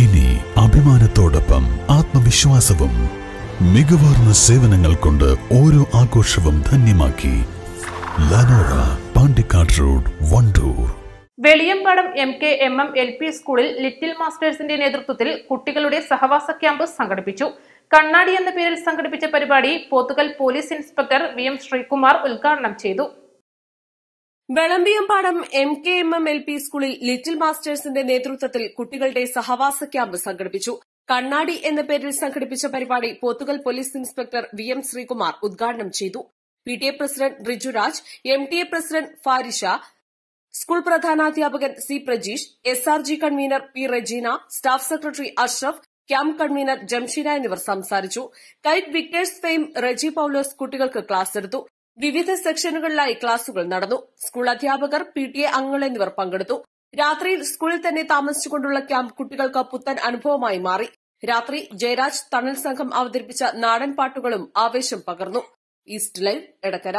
ഇനി അഭിമാനത്തോടൊപ്പം ആത്മവിശ്വാസവും മികവാർന്ന സേവനങ്ങൾ കൊണ്ട് ഓരോ ആഘോഷവും ധന്യമാക്കി Lanora Pandikkad road Wandoor. Veliyambadam M K M M L P സ്കൂളിൽ ലിറ്റിൽ മാസ്റ്റേഴ്സിന്റെ നേതൃത്വത്തിൽ കുട്ടികളുടെ സഹവാസ ക്യാമ്പ് സംഘടിപ്പിച്ചു. കണ്ണാടി എന്ന പേരിൽ സംഘടിപ്പിച്ച പരിപാടി Pothukal police inspector V M Sreekumar ഉദ്ഘാടനം ചെയ്തു. വെളമ്പിയമ്പാടം M K M M L P സ്കൂളിൽ ലിറ്റിൽ മാസ്റ്റേഴ്സിന്റെ നേതൃത്വത്തിൽ കുട്ടികളുടെ സഹവാസ ക്യാമ്പ് സംഘടിപ്പിച്ചു. കണ്ണാടി എന്ന പേരിൽ സംഘടിപ്പിച്ച പരിപാടി Pothukal police inspector V M Sreekumar ഉദ്ഘാടനം ചെയ്തു. P T A president Rijuraj M T A president Farisha school പ്രധാനാധ്യാപകൻ C Prajeesh S R G convener P Regina staff secretary Ashraf camp convener Jamsheena എന്നിവർ സംസാരിച്ചു. Kite Victers fame Reji Paulose കുട്ടികൾക്ക് class എടുത്തു. വിവിധ സെക്ഷനുകളിലായി ക്ലാസുകൾ നടന്നു. School അധ്യാപകർ P T A അംഗങ്ങൾ എന്നിവർ പങ്കെടുത്തു. രാത്രിയിൽ സ്കൂളിൽ തന്നെ താമസിച്ചുകൊണ്ടുള്ള ക്യാമ്പ് കുട്ടികൾക്ക് പുത്തൻ അനുഭവമായി മാറി. രാത്രി ജയരാജ് തണൽ സംഘം അവതരിപ്പിച്ച നാടൻ പാട്ടുകളും ആവേശം പകർന്നു. East live Edakkara.